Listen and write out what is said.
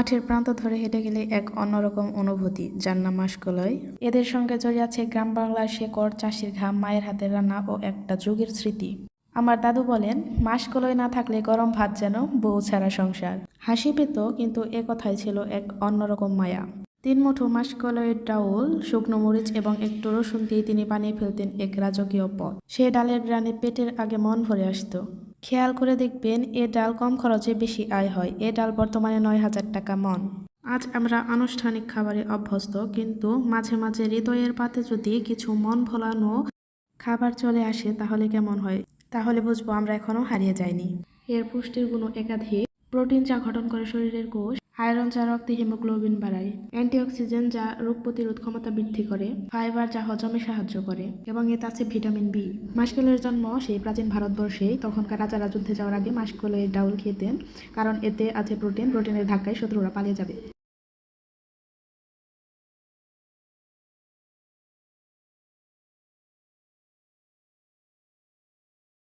মাঠের প্রান্ত ধরে হেঁটে গেলে এক অন্যরকম অনুভূতি, যার নাম মাসকলয়। এদের সঙ্গে জড়িয়ে আছে গ্রাম বাংলার শেকড় চাষির ঘাম, মায়ের হাতের রান্না ও একটা যুগের স্মৃতি। আমার দাদু বলেন, মাসকলয় না থাকলে গরম ভাত যেন বউ ছাড়া সংসার। হাসি পেত, কিন্তু এ কথাই ছিল এক অন্যরকম মায়া। তিন মুঠো মাসকলয়ের ডাউল, শুকনো মরিচ এবং একটু রসুন দিয়ে তিনি বানিয়ে ফেলতেন এক রাজকীয় পথ সে ডালের গ্রানে পেটের আগে মন ভরে আসতো। খেয়াল করে দেখবেন, এ ডাল কম খরচে বেশি আয় হয়। এ ডাল বর্তমানে নয় হাজার টাকা মন। আজ আমরা আনুষ্ঠানিক খাবারে অভ্যস্ত, কিন্তু মাঝে মাঝে হৃদয়ের পাতে যদি কিছু মন ভোলানো খাবার চলে আসে, তাহলে কেমন হয়? তাহলে বুঝব আমরা এখনও হারিয়ে যাইনি। এর পুষ্টির গুণ একাধিক। প্রোটিন যা গঠন করে শরীরের কোষ আয়রন যা রক্তে হিমোগ্লোবিন বাড়ায়। অ্যান্টিঅক্সিজেন যা রোগ প্রতিরোধ ক্ষমতা বৃদ্ধি করে, ফাইবার যা হজমে সাহায্য করে, এবং এতে আছে ভিটামিন বি। মাসকলের জন্ম সেই প্রাচীন ভারতবর্ষেই তখনকার রাজারা যুদ্ধে যাওয়ার আগে মাসকলের ডাউল খেতেন, কারণ এতে আছে প্রোটিন, প্রোটিনের ধাক্কায় শত্রুরা পালিয়ে যাবে।